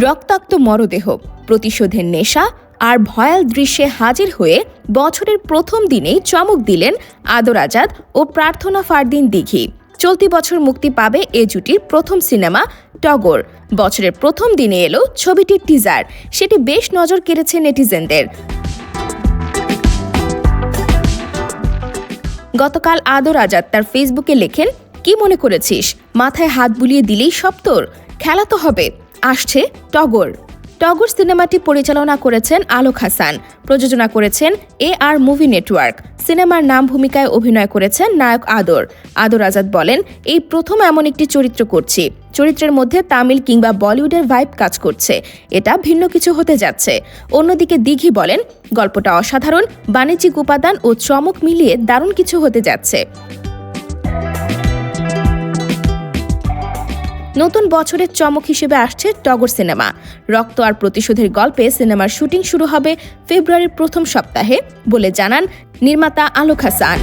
রক্তাক্ত মরদেহ, প্রতিশোধের নেশা আর ভয়াল দৃশ্যে হাজির হয়ে বছরের প্রথম দিনেই চমক দিলেন আদর আজাদ ও প্রার্থনা ফারদিন দিঘি। চলতি বছর মুক্তি পাবে এ জুটির প্রথম সিনেমা টগর। বছরের প্রথম দিনে এলো ছবিটির টিজার সেটি বেশ নজর কেড়েছে নেটিজেনদের। গতকাল আদর আজাদ তার ফেসবুকে লেখেন, কি মনে করেছিস? মাথায় হাত বুলিয়ে দিলেই সব তোর? খেলা তো হবে। আসছে টগর। টগর সিনেমাটি পরিচালনা করেছেন আলোক হাসান, প্রযোজনা করেছেন এ আর মুভি নেটওয়ার্ক, সিনেমার নাম ভূমিকায় অভিনয় করেছেন নায়ক আদর। আদর আজাদ বলেন, এই প্রথম এমন একটি চরিত্র করছি। চরিত্রের মধ্যে তামিল কিংবা বলিউডের ভাইব কাজ করছে। এটা ভিন্ন কিছু হতে যাচ্ছে। অন্যদিকে দিঘি বলেন, গল্পটা অসাধারণ, বাণিজ্যিক উপাদান ও চমক মিলিয়ে দারুণ কিছু হতে যাচ্ছে। নতুন বছরের চমক হিসেবে আসছে টগর সিনেমা। রক্ত আর প্রতিশোধের গল্পে সিনেমার শুটিং শুরু হবে ফেব্রুয়ারির প্রথম সপ্তাহে, বলে জানান নির্মাতা আলোক হাসান।